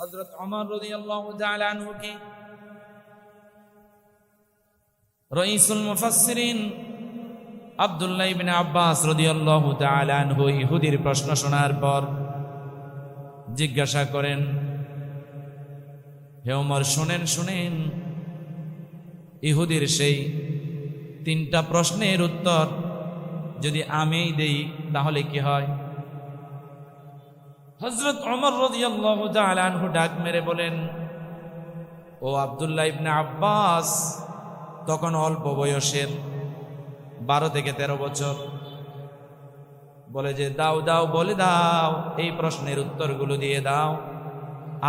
হজরত অমর তাআলা আনহুকে। রইসুল মুফাসসিরিন আব্দুল্লাহ ইবনে আব্বাস রাদিয়াল্লাহু তাআলা আনহু ইহুদির প্রশ্ন শোনার পর জিজ্ঞাসা করেন, হে ওমর, শুনেন শুনেন। ইহুদির সেই তিনটা প্রশ্নের উত্তর যদি আমি দেই, তাহলে কি হয়? হজরত অমর আনহু ডাক মেরে বলেন, ও আব্দুল্লাহ ইবনে আব্বাস, তখন অল্প বয়সের, বারো থেকে তেরো বছর। বলে যে, দাও দাও, বলে দাও, এই প্রশ্নের উত্তরগুলো দিয়ে দাও।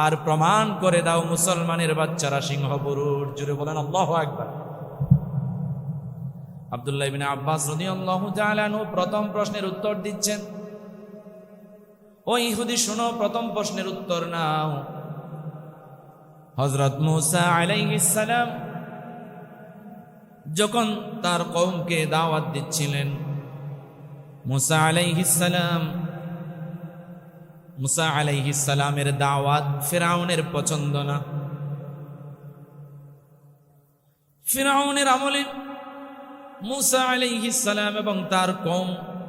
আর প্রমাণ করে দাও মুসলমানের বাচ্চারা সিংহ পুরুষ জুড়ে বলেন, আল্লাহ একবার আবদুল্লাহ ইবিন আব্বাস রাদিয়াল্লাহু প্রথম প্রশ্নের উত্তর দিচ্ছেন। ও ইহুদি, শোনো, প্রথম প্রশ্নের উত্তর নাও। হজরত মুসা সালাম যখন তার কওমকে দাওয়াত দিচ্ছিলেন, মুসা সালাম, মুসা সালামের দাওয়াত ফেরাউনের পছন্দ না। ফিরাউনের আমলে মুসা সালাম এবং তার কম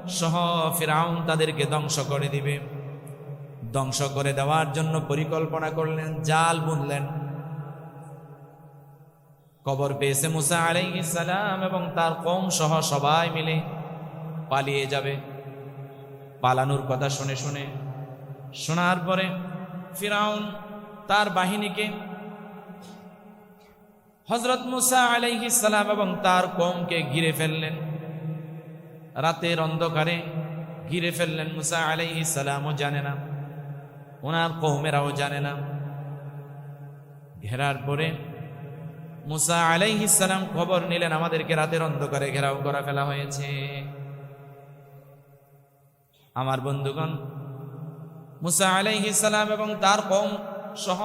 সহ ফিরাউন তাদেরকে ধ্বংস করে দিবে। ধ্বংস করে দেওয়ার জন্য পরিকল্পনা করলেন, জাল বুনলেন। কবর পেয়েছে মুসা সালাম এবং তার কম সহ সবাই মিলে পালিয়ে যাবে। পালানোর কথা শুনে শুনে, শোনার পরে ফিরাউন তার বাহিনীকে হজরত মুসা সালাম এবং তার কমকে ঘিরে ফেললেন। রাতের অন্ধকারে ঘিরে ফেললেন মুসা সালামও জানে না। ওনার কৌমেরাও জানে না। ঘেরার পরে মুসা আলাইহিস সালাম খবর নিলেন, আমাদেরকে রাতের অন্ধকারে ঘেরাও করা ফেলা হয়েছে। আমার বন্ধুগণ, মুসা আলাইহিস সালাম এবং তার কম সহ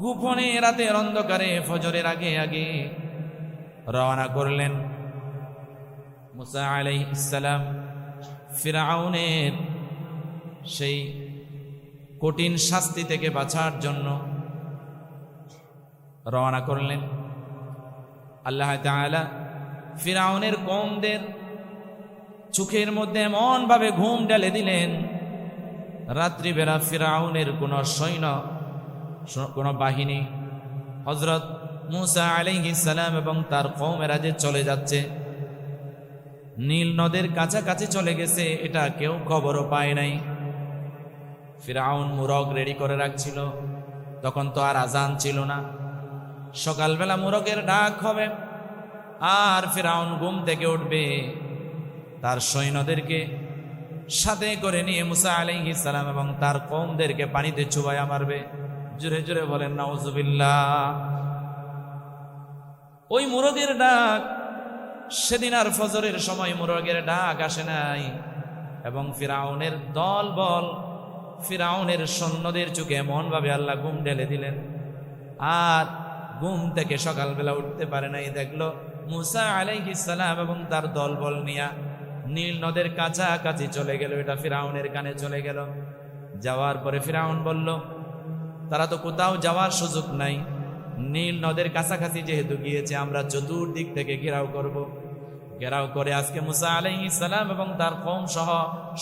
গোপনে রাতের অন্ধকারে ফজরের আগে আগে রওনা করলেন। মুসা আলাইহিস সালাম ফিরাউনের সেই কঠিন শাস্তি থেকে বাঁচার জন্য রওনা করলেন। আল্লাহ তাআলা ফিরাউনের কমদের চোখের মধ্যে এমনভাবে ঘুম ঢেলে দিলেন, রাত্রিবেলা ফিরাউনের কোনো সৈন্য, কোনো বাহিনী হজরত মুসা সালাম এবং তার কৌমেরা যে চলে যাচ্ছে, নীল নদের কাছাকাছি চলে গেছে, এটা কেউ খবরও পায় নাই। ফিরাউন মুরগ রেডি করে রাখছিল। তখন তো আর আজান ছিল না। সকালবেলা মুরগের ডাক হবে। আর ফিরাউন ঘুম থেকে উঠবে। তার সৈন্যদেরকে সাথে করে নিয়ে মুসা আলাইহিস সালাম এবং তার কৌমদেরকে পানিতে চুবাইয়া মারবে। জোরে জোরে বলেন, নাউজুবিল্লাহ। ওই মুরগের ডাক, সেদিন আর ফজরের সময় মুরগের ডাক আসে নাই। এবং ফিরাউনের দল বল ফিরাউনের সৈন্যদের চোখে এমনভাবে আল্লাহ ঘুম ঢেলে দিলেন। আর ঘুম থেকে সকালবেলা উঠতে পারে নাই। দেখল মুসা সালাম এবং তার দলবল নিয়া নীল নদের কাছাকাছি চলে গেল। এটা ফিরাউনের কানে চলে গেল। যাওয়ার পরে ফিরাউন বলল, তারা তো কোথাও যাওয়ার সুযোগ নাই। নীল নদের কাছাকাছি যেহেতু গিয়েছে, আমরা চতুর্দিক থেকে ঘেরাও করব। ঘেরাও করে আজকে মুসা আলাইহিস সালাম এবং তার কম সহ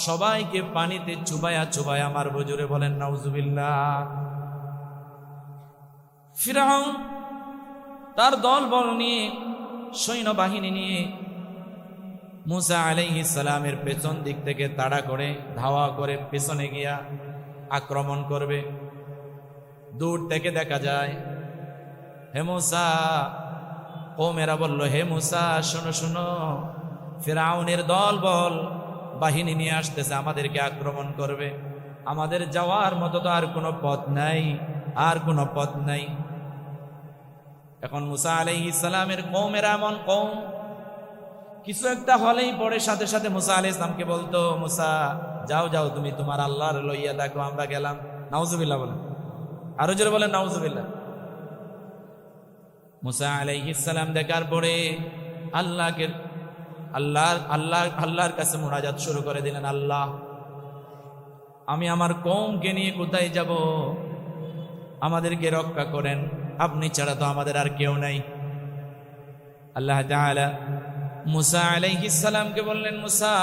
সবাইকে পানিতে চুবায়া চুবায়া আমার বজুরে বলেন, নাউজুবিল্লাহ। ফিরাউন তার দল বল নিয়ে, সৈন্যবাহিনী নিয়ে মুসা আলাইহিস সালামের পেছন দিক থেকে তাড়া করে, ধাওয়া করে পেছনে গিয়া আক্রমণ করবে। দূর থেকে দেখা যায়, হে মুসা ও মেরা বলল, হে মুসা, শোনো শোনো। ফেরাউনের দল বল, বাহিনী নিয়ে আসতেছে, আমাদেরকে আক্রমণ করবে। আমাদের যাওয়ার মতো তো আর কোনো পথ নাই, আর কোনো পথ নাই। এখন মুসা আলাইহিস সালামের কৌমের এমন কৌম কিছু একটা হলেই পরে সাথে সাথে মুসা আলি ইসলামকে বলতো, মুসা, যাও যাও, তুমি তোমার আল্লাহর লইয়া দেখো, আমরা গেলাম। নাউজুবিল্লাহ বলেন। আরও জোরে বলেন, নাউজুবিল্লাহ। মুসা আলাইহিস সালাম দেখার পরে আল্লাহকে আল্লাহ আল্লাহ আল্লাহর কাছে মোনাজাত শুরু করে দিলেন, আল্লাহ, আমি আমার কৌমকে নিয়ে কোথায় যাব? আমাদেরকে রক্ষা করেন, আপনি ছাড়া তো আমাদের আর কেউ নাই। আল্লাহ তাআলা মুসা আলাইহিস সালামকে বললেন, মুসা,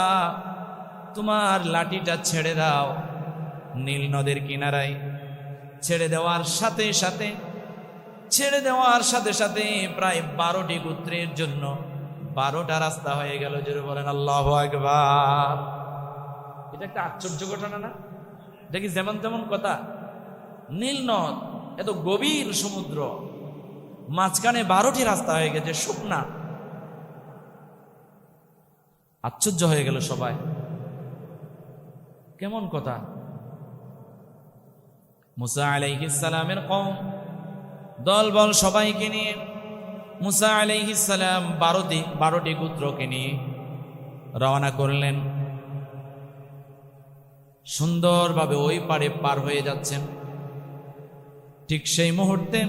তোমার লাঠিটা ছেড়ে দাও, নীল নদের কিনারায়। ছেড়ে দেওয়ার সাথে সাথে ছেড়ে দেওয়ার সাথে সাথে প্রায় বারোটি গোত্রের জন্য বারোটা রাস্তা হয়ে গেল, জোরে বলেন, আল্লাহ একবার এটা একটা আশ্চর্য ঘটনা না? কি যেমন তেমন কথা? নীল নদ, এত গভীর সমুদ্র, মাঝখানে বারোটি রাস্তা হয়ে গেছে, শুকনা। আশ্চর্য হয়ে গেল সবাই। কেমন কথা? মুসা আলাইহিস সালামের কম দল বল সবাইকে নিয়ে, মুসা আলাইহিস সালাম বারোটি বারোটি পুত্রকে নিয়ে রওনা করলেন। সুন্দরভাবে ওই পারে পার হয়ে যাচ্ছেন। ঠিক সেই মুহূর্তে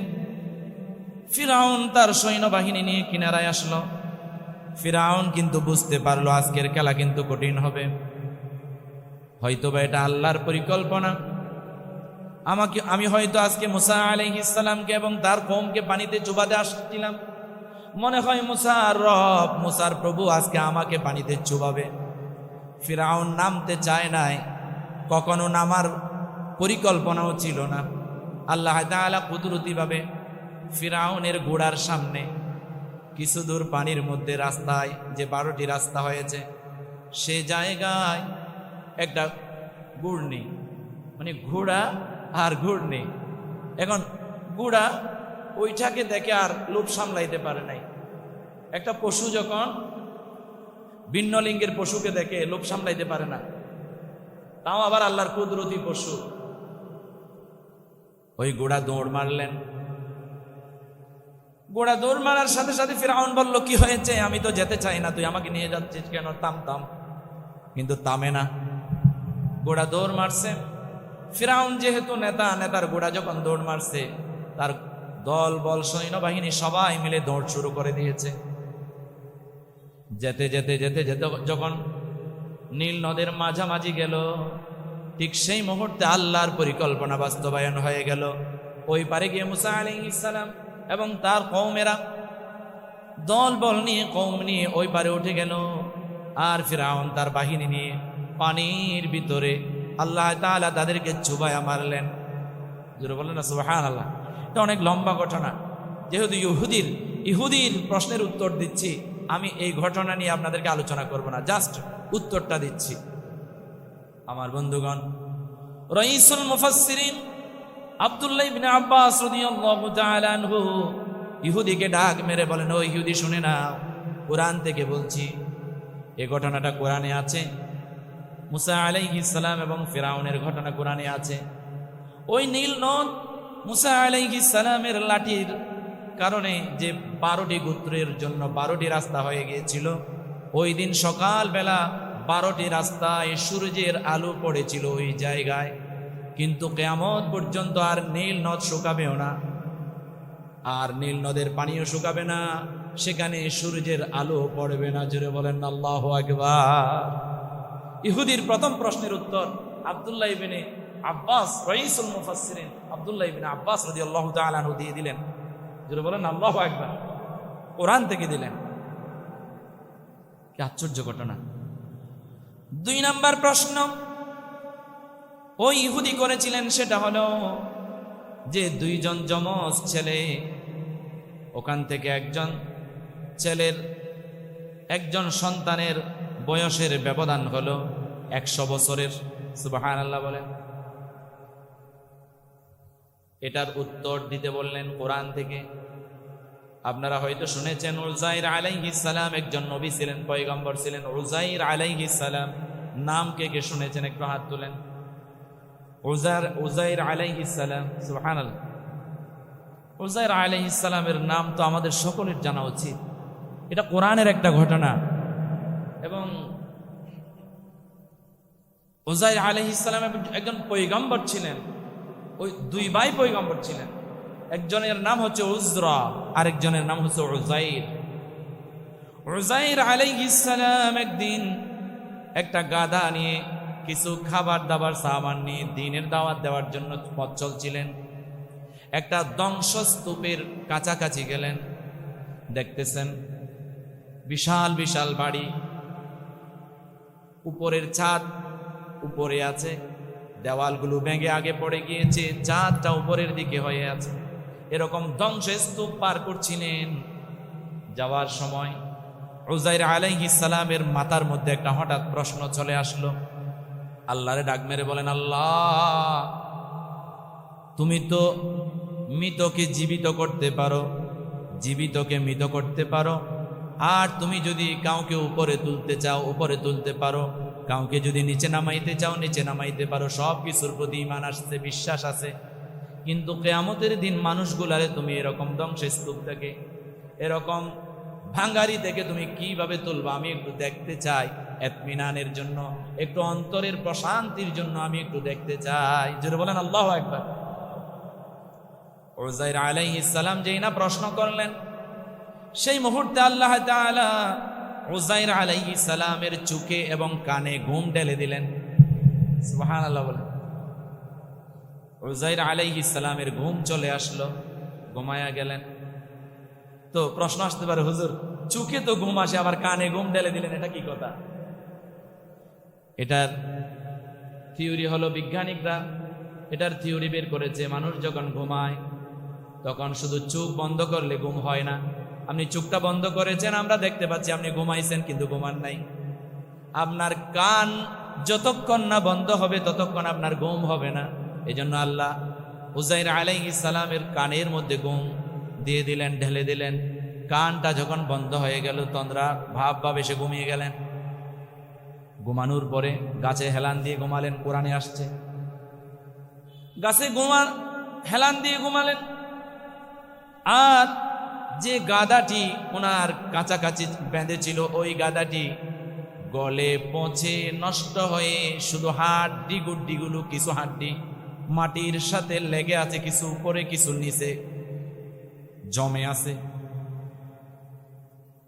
ফিরাউন তার সৈন্যবাহিনী নিয়ে কিনারায় আসলো। ফিরাউন কিন্তু বুঝতে পারল আজকের খেলা কিন্তু কঠিন হবে। হয়তোবা এটা আল্লাহর পরিকল্পনা। আমাকে, আমি হয়তো আজকে মুসা আলাইহিসসালামকে এবং তার কমকে পানিতে চুবাতে আসছিলাম। মনে হয় মুসার রব, মুসার প্রভু আজকে আমাকে পানিতে চুবাবে। ফিরাউন নামতে চায় নাই, কখনো নামার পরিকল্পনাও ছিল না। আল্লাহ তাআলা কুদরতিভাবে ফিরাউনের গোড়ার সামনে কিছু দূর পানির মধ্যে রাস্তায়, যে বারোটি রাস্তা হয়েছে, সে জায়গায় একটা ঘূর্ণি মানে ঘোড়া আর ঘূর্ণি এখন ঘোড়া ওইটাকে দেখে আর লোভ সামলাইতে পারে নাই। একটা পশু যখন ভিন্ন লিঙ্গের পশুকে দেখে লোভ সামলাইতে পারে না, তাও আবার আল্লাহর কুদরতি পশু। ওই গোড়া দৌড় মারলেন। গোড়া দৌড় মারার সাথে সাথে ফিরাউন বলল, কি হয়েছে? আমি তো যেতে চাই না, তুই আমাকে নিয়ে যাচ্ছিস কেন? তাম তাম কিন্তু তামে না। গোড়া দৌড় মারছে। ফিরাউন যেহেতু নেতা, নেতার গোড়া যখন দৌড় মারছে, তার দল, বল, সৈন্যবাহিনী সবাই মিলে দৌড় শুরু করে দিয়েছে। যেতে যেতে যেতে যেতে যখন নীল নদের মাঝামাঝি গেল, ঠিক সেই মুহূর্তে আল্লাহর পরিকল্পনা বাস্তবায়ন হয়ে গেল। ওই পারে গিয়ে মুসা আলী ইসালাম এবং তার কৌমেরা দল, বল নিয়ে কৌম নিয়ে ওই পারে উঠে গেল। আর ফিরাউন তার বাহিনী নিয়ে পানির ভিতরে আল্লাহ তাআলা তাদেরকে চুবায়া মারলেন। জোরে বললেন না সুবাহান আল্লাহ এটা অনেক লম্বা ঘটনা। যেহেতু ইহুদির ইহুদির প্রশ্নের উত্তর দিচ্ছি, আমি এই ঘটনা নিয়ে আপনাদেরকে আলোচনা করব না, জাস্ট উত্তরটা দিচ্ছি। আমার বন্ধুগণ, রঈসুল মুফাসসিরিন আব্দুল্লাহ ইবনে আব্বাস রাদিয়াল্লাহু তাআলা আনহু ইহুদিকে ডাক মেরে বলেন, ও ইহুদি, শুনে নাও। কোরআন থেকে বলছি এই ঘটনাটা কোরআনে আছে মুসা আলাইহিস সালাম এবং ফিরাউনের ঘটনা কোরআনে আছে। ওই নীল নদ মুসা আলাইহিস সালামের লাঠির কারণে যে বারোটি গোত্রের জন্য বারোটি রাস্তা হয়ে গিয়েছিল, ওই দিন সকালবেলা বারোটি রাস্তায় সূর্যের আলো পড়েছিল ওই জায়গায়। কিন্তু কেয়ামত পর্যন্ত আর নীল নদ শুকাবেও না। আর নীল নদের পানিও শুকাবে না, সেখানে সূর্যের আলো পড়বে না। জুড়ে বলেন, আল্লাহ আকবার। ইহুদির প্রথম প্রশ্নের উত্তর আবদুল্লাহ ইবিনে আব্বাস রঈসুল মুফাসসিরিন। আব্দুল্লাহ ইবিনে আব্বাস রাদিয়াল্লাহু তাআলা আনহু দিয়ে দিলেন। জুড়ে বলেন, আল্লাহ একবার কোরআন থেকে দিলেন। কি আশ্চর্য ঘটনা। দুই নাম্বার প্রশ্ন ওই ইহুদি করেছিলেন সেটা হলো যে দুইজন যমজ ছেলে, ওখান থেকে একজন ছেলের, একজন সন্তানের বয়সের ব্যবধান হলো একশো বছরের সুবাহান আল্লাহ বলেন। এটার উত্তর দিতে বললেন কোরআন থেকে। আপনারা হয়তো শুনেছেন, উজাইর সালাম একজন নবী ছিলেন, পয়গম্বর ছিলেন। উজাইর সালাম নাম কে কে শুনেছেন, একটু হাত তুলেন। উজার, উজাইর আলাইহিস সালাম, সুবহানাল্লাহ। উজাইর আলাইহিস সালামের নাম তো আমাদের সকলের জানা উচিত। এটা কোরআনের একটা ঘটনা। এবং উজাইর আলাইহিস সালাম একজন পয়গম্বর ছিলেন। ওই দুই ভাই পয়গম্বর ছিলেন। একজনের নাম হচ্ছে উজরা আরেকজনের নাম হচ্ছে উজাইর উজাইর আলাইহিসসালাম একদিন একটা গাদা নিয়ে কিছু খাবার দাবার সামান নিয়ে দিনের দাওয়াত দেওয়ার জন্য পথ চলছিলেন। একটা ধ্বংসস্তূপের কাছাকাছি গেলেন। দেখতেছেন বিশাল বিশাল বাড়ি। উপরের ছাদ, উপরে আছে। দেওয়ালগুলো ভেঙে আগে পড়ে গিয়েছে চাঁদটা উপরের দিকে হয়ে আছে। এরকম ধ্বংসস্তূপ পার করছিলেন। যাওয়ার সময় আলাইহিস সালামের মাথার মধ্যে একটা হঠাৎ প্রশ্ন চলে আসলো। আল্লাহরে ডাক মেরে বলেন, আল্লাহ, তুমি তো মৃতকে জীবিত করতে পারো, জীবিতকে মৃত করতে পারো আর তুমি যদি কাউকে উপরে তুলতে চাও, উপরে তুলতে পারো। কাউকে যদি নিচে নামাইতে চাও, নিচে নামাইতে পারো। সব কিছুর প্রতি ইমান আসছে, বিশ্বাস আছে। কিন্তু কেয়ামতের দিন মানুষগুলারে তুমি এরকম ধ্বংসস্তূপ থেকে, এরকম ভাঙ্গারি থেকে তুমি কীভাবে তুলবা, আমি একটু দেখতে চাই এতমিনানের জন্য, একটু অন্তরের প্রশান্তির জন্য আমি একটু দেখতে চাই। জোরে বলেন, আল্লাহ একবার ওজাইর আলাইহিস সালাম যেই না প্রশ্ন করলেন সেই মুহূর্তে আল্লাহ তাআলা ওজাইর আলাইহিস সালামের চোখে এবং কানে ঘুম ঢেলে দিলেন। সুবহানাল্লাহ বলেন। ওজাইর সালামের ঘুম চলে আসলো, ঘুমায়া গেলেন। তো প্রশ্ন আসতে পারে, হুজুর, চোখে তো ঘুম আসে, আবার কানে ঘুম ঢেলে দিলেন, এটা কি কথা? এটার থিওরি হলো বিজ্ঞানিকরা এটার থিওরি বের করেছে, মানুষ যখন ঘুমায়, তখন শুধু চোখ বন্ধ করলে ঘুম হয় না। আপনি চোখটা বন্ধ করেছেন, আমরা দেখতে পাচ্ছি আপনি ঘুমাইছেন, কিন্তু ঘুমান নাই। আপনার কান যতক্ষণ না বন্ধ হবে, ততক্ষণ আপনার ঘুম হবে না। এই জন্য আল্লাহ উজাইর আলাইহিস সালামের কানের মধ্যে ঘুম দিয়ে দিলেন, ঢেলে দিলেন। কানটা যখন বন্ধ হয়ে গেল, তন্দ্রা ভাব ভাব এসে ঘুমিয়ে গেলেন। ঘুমানোর পরে গাছে হেলান দিয়ে ঘুমালেন, কোরআনে আসছে। গাছে ঘুমান হেলান দিয়ে ঘুমালেন। আর যে গাদাটি ওনার কাছাকাছি বেঁধেছিল, ওই গাদাটি গলে পচে নষ্ট হয়ে শুধু হাড্ডি গুড্ডিগুলো, কিছু হাড্ডি মাটির সাথে লেগে আছে, কিছু উপরে, কিছু নিচে জমে আছে।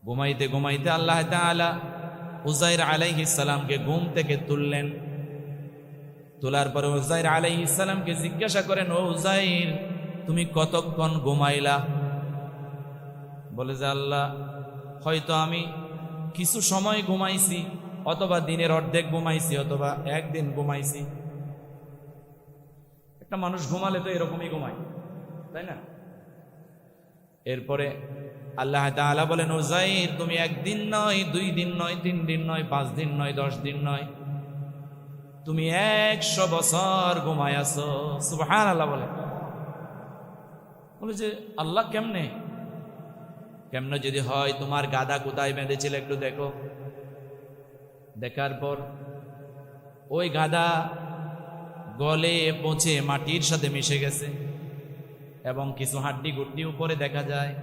ঘুমাইতে ঘুমাইতে আল্লাহ তাআলা উজাইর সালামকে ঘুম থেকে তুললেন। তোলার পরে উজাইর সালামকে জিজ্ঞাসা করেন, ও উজাইর তুমি কতক্ষণ ঘুমাইলা? বলে যে, আল্লাহ, হয়তো আমি কিছু সময় ঘুমাইছি, অথবা দিনের অর্ধেক ঘুমাইছি, অথবা একদিন ঘুমাইছি। একটা মানুষ ঘুমালে তো এরকমই ঘুমায়, তাই না? এরপরে আল্লাহ তাআলা বলেন ওজাইর তুমি একদিন নয়, দুই দিন নয়, তিন দিন নয়, পাঁচ দিন নয়, দশ দিন নয়, তুমি একশো বছর ঘুমায় আছো। সুবহান আল্লাহ বলে। বলে যে, আল্লাহ কেমনে? কেমনে যদি হয়, তোমার গাদা কোথায় বেঁধেছিল একটু দেখো। দেখার পর ওই গাদা গলে, পচে, মাটির সাথে মিশে গেছে এবং কিছু হাড্ডি গুড্ডি উপরে দেখা যায়।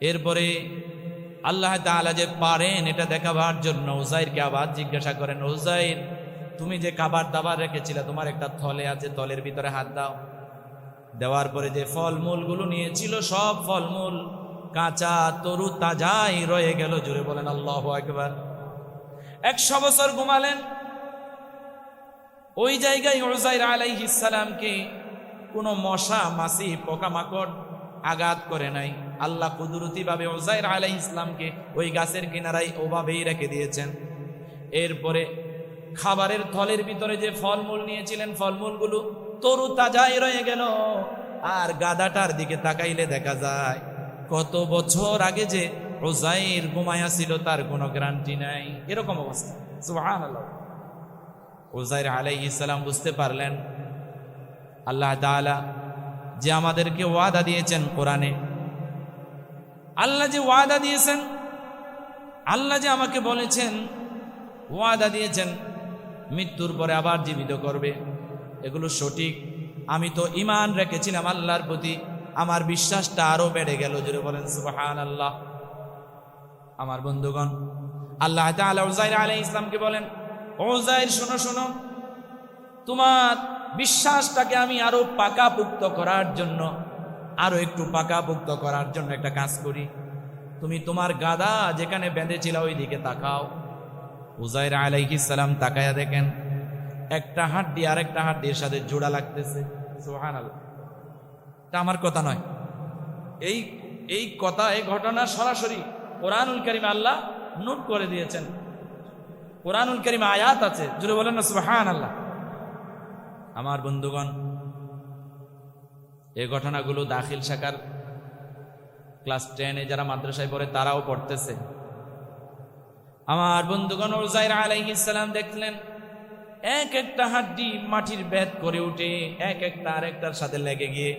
এরপরে আল্লাহ তাআলা যে পারেন এটা দেখাবার জন্য উজাইরকে আবার জিজ্ঞাসা করেন উজাইর তুমি যে খাবার দাবার রেখেছিলে, তোমার একটা থলে আছে, থলের ভিতরে হাত দাও। দেওয়ার পরে যে ফলমূলগুলো নিয়েছিল, সব ফলমূল কাঁচা তরু তাজাই রয়ে গেল জুড়ে বলেন আল্লাহ একবার একশো বছর ঘুমালেন। ওই জায়গায় ওজাইর আলাইহিস সালামকে কোনো মশা, মাছি, পোকামাকড় আঘাত করে নাই। আল্লাহ কুদরতি ভাবে ওজাইর আলাই ইসলামকে ওই গাছের কিনারায় ওভাবেই রেখে দিয়েছেন। এরপরে খাবারের থলের ভিতরে যে ফলমূল নিয়েছিলেন, ফলমূলগুলো তরু তাজাই রয়ে গেল। আর গাদাটার দিকে তাকাইলে দেখা যায় কত বছর আগে যে ওজাইর ঘুমায়া ছিল, তার কোনো গ্যারান্টি নাই। এরকম অবস্থা। সুবহানাল্লাহ। ওজাইর আলাইহিস সালাম বুঝতে পারলেন, আল্লাহ তাআলা যে আমাদেরকে ওয়াদা দিয়েছেন কোরআনে। আল্লাহ যে ওয়াদা দিয়েছেন, আল্লাহ যে আমাকে বলেছেন, ওয়াদা দিয়েছেন, মৃত্যুর পরে আবার জীবিত করবে। এগুলো সঠিক। আমি তো ইমান রেখেছিলাম আল্লাহর প্রতি। আমার বিশ্বাসটা আরও বেড়ে গেল জুড়ে বলেন সুবাহান আল্লাহ আমার বন্ধুগণ, আল্লাহ তাআলা উজাইর আলাইহিস ইসলামকে বলেন ওজাইর শোনো শোনো। তোমার বিশ্বাসটাকে আমি আরও পাকাপুক্ত করার জন্য, আরও একটু পাকাপুক্ত করার জন্য একটা কাজ করি। তুমি তোমার গাদা যেখানে বেঁধেছিল ওই দিকে তাকাও। উজাইর আলাইহিস সালাম তাকায়া দেখেন, একটা হাড্ডি আরেকটা হাড্ডির সাথে জোড়া লাগতেছে। সুবহানাল্লাহ। এটা আমার কথা নয়। এই এই কথা, এই ঘটনা সরাসরি কোরআনুল করিম আল্লাহ নোট করে দিয়েছেন। কোরআনুল করিম আয়াত আছে জুড়ে বলেন না আল্লাহ আমার বন্ধুগণ, এই ঘটনাগুলো দাখিল শাখার ক্লাস টেনে যারা মাদ্রাসায় পড়ে তারাও পড়তেছে। আমার বন্ধুগণ ওজাইর আলাইহিসালাম দেখলেন, এক একটা হাড্ডি মাটির বেদ করে উঠে, এক একটা আরেকটার সাথে লেগে গিয়ে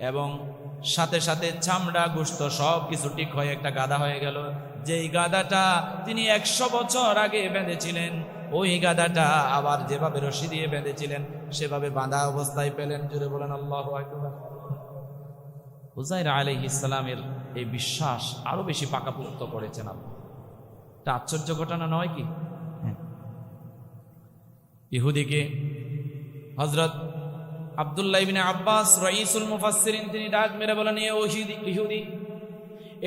এবং সাথে সাথে চামড়া, গুস্ত সব কিছু ঠিক হয়ে একটা গাদা হয়ে গেল। যেই গাদাটা তিনি একশো বছর আগে বেঁধেছিলেন, ওই গাদাটা আবার যেভাবে রশি দিয়ে বেঁধেছিলেন, সেভাবে বাঁধা অবস্থায় পেলেন। জুড়ে বলেন, আল্লাহ হুজাইর আলহ ইসলামের এই বিশ্বাস আরও বেশি পাকাপুক্ত করেছেন আপনি। আশ্চর্য ঘটনা নয় কি? হ্যাঁ। ইহুদিকে হজরত আবদুল্লাহ আব্বাস রঈসুল মুফাসসিরিন, তিনি ডাক মেরে বলেন, এ ওহিদি, ইহুদি,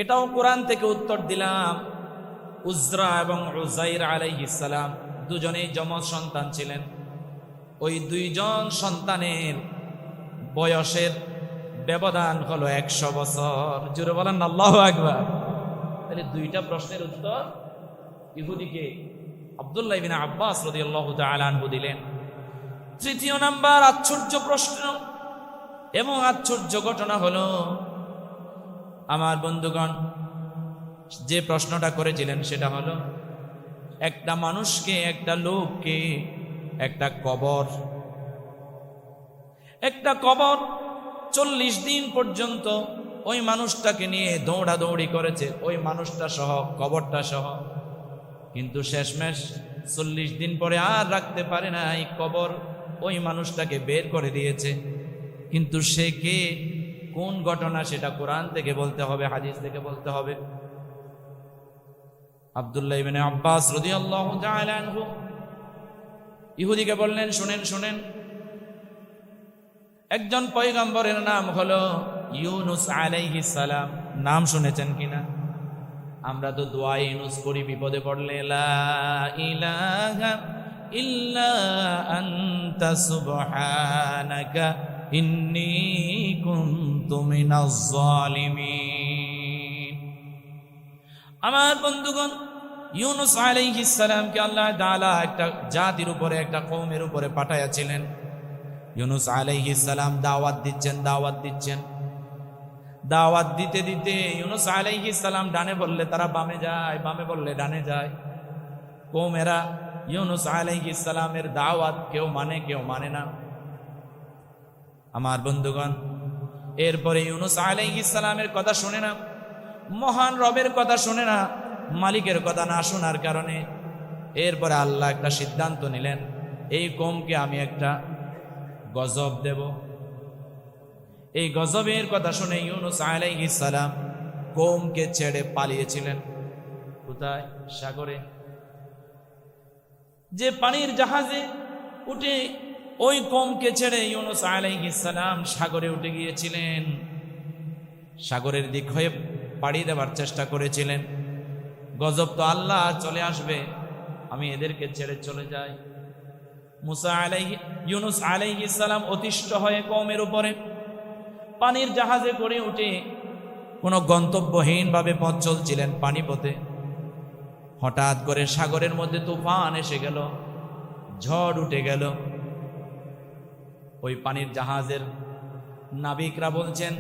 এটাও কোরআন থেকে উত্তর দিলাম। উজরা এবং উজাইর আলাইহিস সালাম দুজনেই যমজ সন্তান ছিলেন। ওই দুইজন সন্তানের বয়সের ব্যবধান হলো একশো বছর। জুড়ে বলেন আল্লাহ একবার তাহলে দুইটা প্রশ্নের উত্তর ইহুদিকে আবদুল্লাহ বিন আব্বাস রদি আল্লাহ আনহু দিলেন। তৃতীয় নাম্বার আশ্চর্য প্রশ্ন এবং আশ্চর্য ঘটনা হলো, আমার বন্ধুগণ, যে প্রশ্নটা করেছিলেন সেটা হলো, একটা মানুষকে, একটা লোককে একটা কবর একটা কবর চল্লিশ দিন পর্যন্ত ওই মানুষটাকে নিয়ে দৌড়াদৌড়ি করেছে। ওই মানুষটা সহ, কবরটা সহ। কিন্তু শেষমেশ চল্লিশ দিন পরে আর রাখতে পারে না এই কবর। ওই মানুষটাকে বের করে দিয়েছে। কিন্তু সে কে? কোন ঘটনা? সেটা কোরআন থেকে বলতে হবে, হাদিস থেকে বলতে হবে। আবদুল্লাহ ইবনে আব্বাস ইহুদিকে বললেন, শুনেন শুনেন। একজন পয়গম্বরের নাম হলো ইউনুস আলাইহিস সালাম। নাম শুনেছেন কিনা আমরা তো দোয়া ইউনুস করি বিপদে পড়লে লা ইলাহা ইল্লা আনতা সুবহানাকা ইন্নী কুনতু মিনাজ জালিমিন। আমার বন্ধুগণ, ইউনুস আলাইহিস সালামকে আল্লাহ তাআলা একটা জাতির উপরে, একটা কওমের উপরে পাঠাইয়াছিলেন। ইউনুস আলাইহিস সালাম দাওয়াত দিচ্ছেন দাওয়াত দিচ্ছেন। দাওয়াত দিতে দিতে ইউনুস আলাইহিস সালাম ডানে বললে, তারা বামে যায়, বামে বললে ডানে যায়। কৌমেরা ইউনুস আলাইহিস সালামের দাওয়াত কেউ মানে কেউ মানে না। আমার বন্ধুগণ, এরপরে ইউনুস আলাইহিস সালামের কথা শুনে না, মহান রবের কথা শুনে না, মালিকের কথা না শোনার কারণে এরপরে আল্লাহ একটা সিদ্ধান্ত নিলেন, এই কমকে আমি একটা গজব দেব। এই গজবের কথা শুনে ইউনুস আলাইহিস সালাম কোমকে ছেড়ে পালিয়েছিলেন। কোথায়? সাগরে। যে পানির জাহাজে উঠে ওই কমকে ছেড়ে ইউনুস সালাম সাগরে উঠে গিয়েছিলেন। সাগরের দিক হয়ে পাড়ি দেওয়ার চেষ্টা করেছিলেন। গজব তো আল্লাহ, চলে আসবে, আমি এদেরকে ছেড়ে চলে যাই। মুসা আলাইহি, ইউনুস সালাম অতিষ্ঠ হয়ে কমের উপরে পানির জাহাজে করে উঠে কোনো গন্তব্যহীনভাবে পথ চলছিলেন পানিপথে। হঠাৎ করে সাগরের মধ্যে তুফান এসে গেল। ঝড় উঠে গেল। ওই পানির জাহাজের নাবিকরা বলছেন,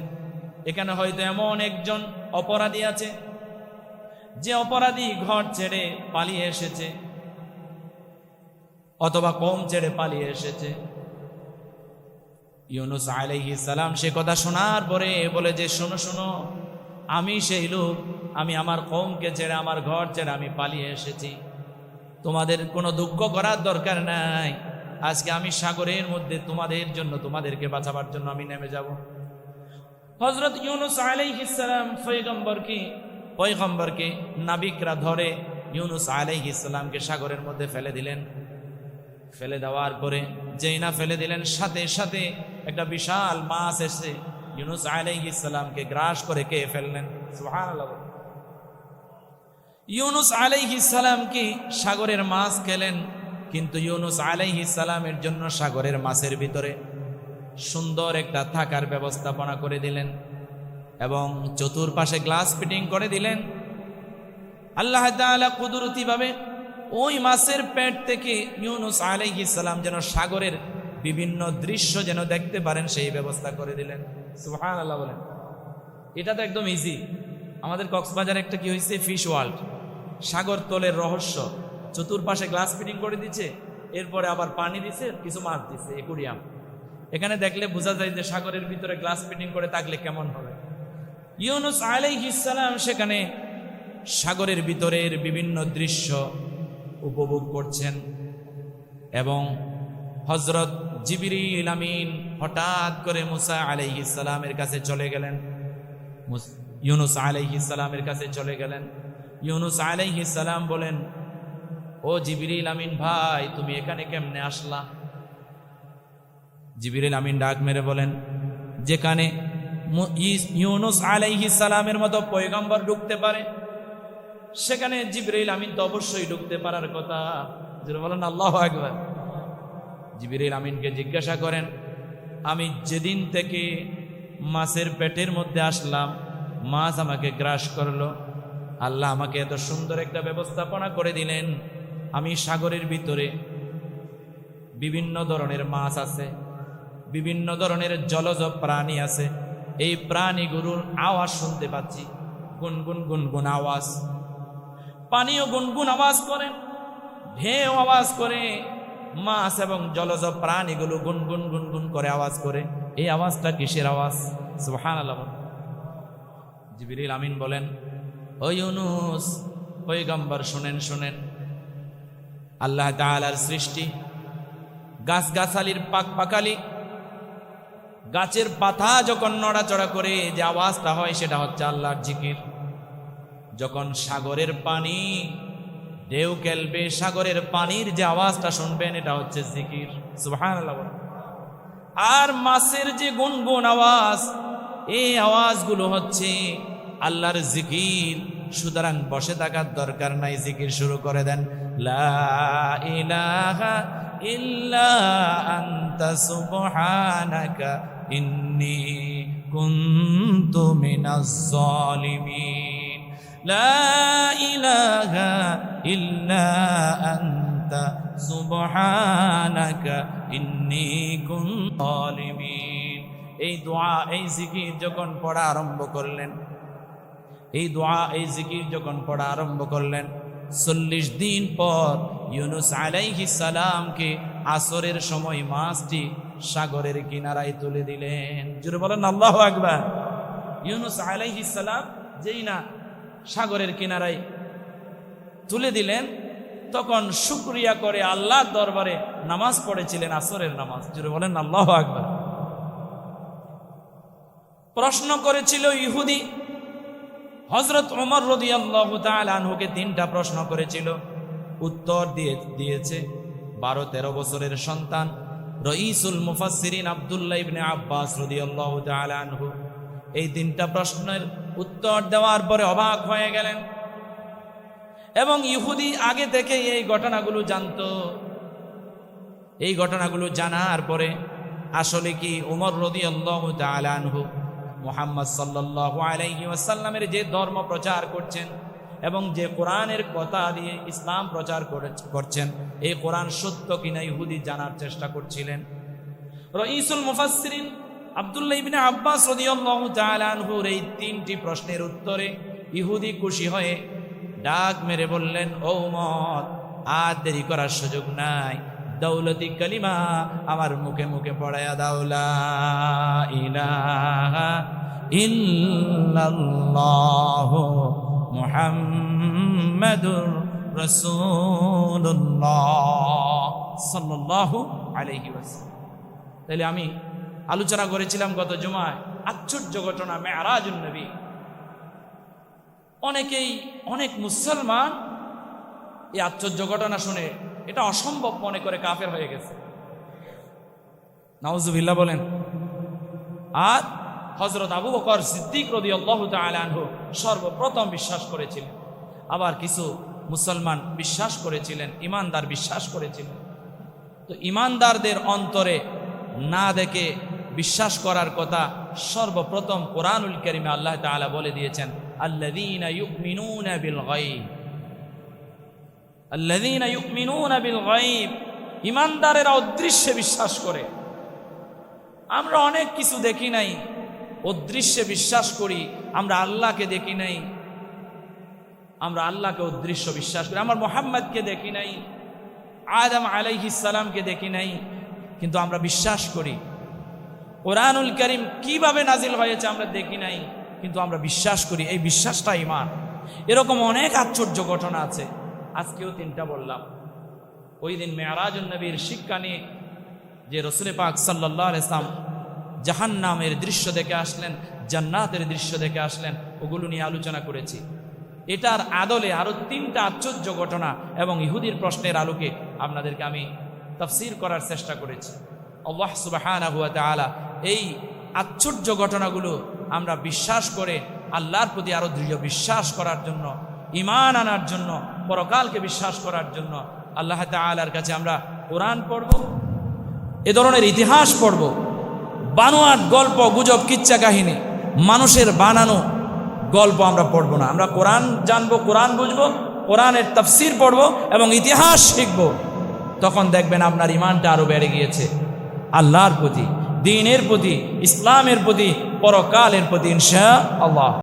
এখানে হয়তো এমন একজন অপরাধী আছে, যে অপরাধী ঘর ছেড়ে পালিয়ে এসেছে অথবা কম ছেড়ে পালিয়ে এসেছে। ইউনুস আলাইহি সালাম সে কথা শোনার পরে বলে যে, শোনো শোনো, আমি সেই লোক আমি আমার কমকে ছেড়ে আমার ঘর ছেড়ে আমি পালিয়ে এসেছি। তোমাদের কোনো দুঃখ করার দরকার নাই। আজকে আমি সাগরের মধ্যে তোমাদের জন্য, তোমাদেরকে বাঁচাবার জন্য আমি নেমে যাব। হজরত ইউনুস আলাইহিস সালাম পয়গম্বরকে পয়গম্বরকে নাবিকরা ধরে ইউনুস আলাইহিস সালামকে সাগরের মধ্যে ফেলে দিলেন। ফেলে দেওয়ার পরে যেই না ফেলে দিলেন, সাথে সাথে একটা বিশাল মাছ এসে ইউনুস আলাইহিস সালামকে গ্রাস করে কে ফেললেন। সুবহানাল্লাহ ইউনুস আলাইহিস সালামকে সাগরের মাছ খেলেন? কিন্তু ইউনুস আলাইহিস সালামের জন্য সাগরের মাছের ভিতরে সুন্দর একটা থাকার ব্যবস্থাপনা করে দিলেন এবং চতুর্পাশে গ্লাস ফিটিং করে দিলেন। আল্লাহ কুদরতিভাবে ওই মাছের পেট থেকে ইউনুস আলাইহিস সালাম যেন সাগরের বিভিন্ন দৃশ্য যেন দেখতে পারেন, সেই ব্যবস্থা করে দিলেন। সুবহানাল্লাহ বলেন। এটা তো একদম ইজি আমাদের কক্সবাজারে একটা কি হয়েছে? ফিশ ওয়ার্ল্ড সাগর তলের রহস্য। চতুর্পাশে গ্লাস ফিটিং করে দিচ্ছে এরপরে আবার পানি দিছে, কিছু মাছ দিছে, একুরিয়াম। এখানে দেখলে বোঝা যায় যে সাগরের ভিতরে গ্লাস ফিটিং করে থাকলে কেমন হবে। ইউনুস আলাইহিস সালাম সেখানে সাগরের ভিতরের বিভিন্ন দৃশ্য উপভোগ করছেন এবং হজরত জিবিরিল আমিন হঠাৎ করে মুসা আলাইহিস সালামের কাছে চলে গেলেন। ইউনুস আলাইহিস সালামের কাছে চলে গেলেন। ইউনুস আলাইহিস সালাম বলেন, ও জিবিরিল আমিন ভাই, তুমি এখানে কেমনে আসলা? জিবিরিল আমিন ডাক মেরে বলেন, যেখানে ইউনুস আলাইহিস সালামের মতো পয়গম্বর ঢুকতে পারে, সেখানে জিবরিল আমিন তো অবশ্যই ঢুকতে পারার কথা। যেটা বলেন, আল্লাহ একবার জিবরিল আমিনকে জিজ্ঞাসা করেন, আমি যেদিন থেকে মাছের পেটের মধ্যে আসলাম, মাছ আমাকে গ্রাস করল। আল্লাহ আমাকে এত সুন্দর একটা ব্যবস্থাপনা করে দিলেন। আমি সাগরের ভিতরে বিভিন্ন ধরনের মাছ আছে, বিভিন্ন ধরনের জলজ প্রাণী আছে। এই প্রাণীগুলোর আওয়াজ শুনতে পাচ্ছি। গুনগুন গুনগুন আওয়াজ। পানিও গুনগুন আওয়াজ করে, ঢেউ আওয়াজ করে, মাছ এবং জলজ প্রাণীগুলো গুনগুন গুনগুন করে আওয়াজ করে। এই আওয়াজটা কিসের আওয়াজ? সুবহানাল্লাহ বলেন। জিবরিল আমিন বলেন ইউনুস, পয়গম্বর শুনেন শুনেন। আল্লাহ তাআলার সৃষ্টি, গাছগাছালির পাক পাকালি গাছের পাতা যখন নড়াচড়া করে যে আওয়াজটা হয় সেটা হচ্ছে আল্লাহর জিকির। যখন সাগরের পানি, ঢেউ খেলবে, সাগরের পানির যে আওয়াজটা শুনবেন এটা হচ্ছে জিকির। সুবহানাল্লাহ আর মাছের যে গুনগুন আওয়াজ, এই আওয়াজগুলো হচ্ছে আল্লাহর জিকির। সুতরাং বসে থাকার দরকার নাই, জিকির শুরু করে দেন। লা ইলাহা ইন্নী লা ইলাহা ইন্নী এই দোয়া, এই জিকির যখন পড়া আরম্ভ করলেন এই দোয়া, এই জিকির যখন পড়া আরম্ভ করলেন, চল্লিশ দিন পর ইউনুস আলাইহি সালামকে আসরের সময় মাছটি সাগরের কিনারায় তুলে দিলেন। জুড়ে বলেন, আল্লাহ আকবার। ইউনুস আলাইহি সালাম যেই না সাগরের কিনারায় তুলে দিলেন, তখন শুক্রিয়া করে আল্লাহর দরবারে নামাজ পড়েছিলেন, আসরের নামাজ। জুড়ে বলেন, আল্লাহ আকবার। প্রশ্ন করেছিল ইহুদি হজরত ওমর রদি আল্লাহ আনহুকে তিনটা প্রশ্ন করেছিল। উত্তর দিয়ে দিয়েছে, বারো তেরো বছরের সন্তান, রইসুল মুফাসসিরিন আব্দুল্লাহ ইবনে আব্বাস রদি আল্লাহ আনহু। এই তিনটা প্রশ্নের উত্তর দেওয়ার পরে অবাক হয়ে গেলেন। এবং ইহুদি আগে থেকে এই ঘটনাগুলো জানতো। এই ঘটনাগুলো জানার পরে আসলে কি উমর রদি আল্লাহ আনহু মোহাম্মদ সাল্লাহ আলাইহি ওয়াসাল্লামের যে ধর্ম প্রচার করছেন এবং যে কোরআনের কথা দিয়ে ইসলাম প্রচার করে- করছেন, এই কোরআন সত্য কিনা ইহুদি জানার চেষ্টা করছিলেন। রইসুল মুফাসসিরিন আব্দুল্লাহ ইবনে আব্বাস রাদিয়াল্লাহু এই তিনটি প্রশ্নের উত্তরে ইহুদি খুশি হয়ে ডাক মেরে বললেন, ও মত আর দেরি করার সুযোগ নাই। দৌলতি কালিমা আমার মুখে মুখে পড়ায়া দাওলা ইলাহা মুহাম্মাদুর তাহলে আমি আলোচনা করেছিলাম গত জুমায়, আশ্চর্য ঘটনা মেয়ারাজুন নবী। অনেকেই, অনেক মুসলমান এই আশ্চর্য ঘটনা শুনে এটা অসম্ভব মনে করে কাফের হয়ে গেছে। নাউজুবিল্লাহ বলেন, আর হজরত আবু বকর সিদ্দিক রদি আল্লাহ আনহু সর্বপ্রথম বিশ্বাস করেছিলেন। আবার কিছু মুসলমান বিশ্বাস করেছিলেন, ইমানদার বিশ্বাস করেছিলেন। তো ইমানদারদের অন্তরে না দেখে বিশ্বাস করার কথা সর্বপ্রথম কোরআনুল করিমে আল্লাহ তাআলা বলে দিয়েছেন, আল্লাযীনা ইমানদারেরা অদৃশ্যে বিশ্বাস করে। আমরা অনেক কিছু দেখি নাই, অদৃশ্যে বিশ্বাস করি, আমরা আল্লাহকে দেখি নাই, আমরা আল্লাহকে অদৃশ্য বিশ্বাস করি। আমার মোহাম্মদকে দেখি নাই, আদম সালামকে দেখি নাই, কিন্তু আমরা বিশ্বাস করি। কোরআনুল করিম কীভাবে নাজিল হয়েছে আমরা দেখি নাই, কিন্তু আমরা বিশ্বাস করি, এই বিশ্বাসটা ইমান এরকম অনেক আশ্চর্য ঘটনা আছে। আজকেও তিনটা বললাম। ওই দিন মেয়ারাজুল নবীর শিক্ষা নিয়ে যে রসুলে পাক সাল্লাহ ইসলাম জাহান্নামের দৃশ্য দেখে আসলেন, জান্নাতের দৃশ্য দেখে আসলেন, ওগুলো নিয়ে আলোচনা করেছি। এটার আদলে আরও তিনটা আশ্চর্য ঘটনা এবং ইহুদির প্রশ্নের আলোকে আপনাদেরকে আমি তফসির করার চেষ্টা করেছি। আল্লাহ সুবাহানা তাআলা এই আশ্চর্য ঘটনাগুলো আমরা বিশ্বাস করে আল্লাহর প্রতি আরও দৃঢ় বিশ্বাস করার জন্য ইমান আনার জন্য পরকালকে বিশ্বাস করার জন্য আল্লাহ তাআলার কাছে আমরা কোরআন পড়ব, এ ধরনের ইতিহাস পড়ব, বানোয়াট গল্প, গুজব, কিচ্ছা কাহিনী, মানুষের বানানো গল্প আমরা পড়ব না। আমরা কোরআন জানব, কোরআন বুঝব, কোরআনের তফসির পড়ব এবং ইতিহাস শিখব। তখন দেখবেন আপনার ইমানটা আরও বেড়ে গিয়েছে। আল্লাহর প্রতি, দিনের প্রতি, ইসলামের প্রতি, পরকালের প্রতি ইনশা আল্লাহ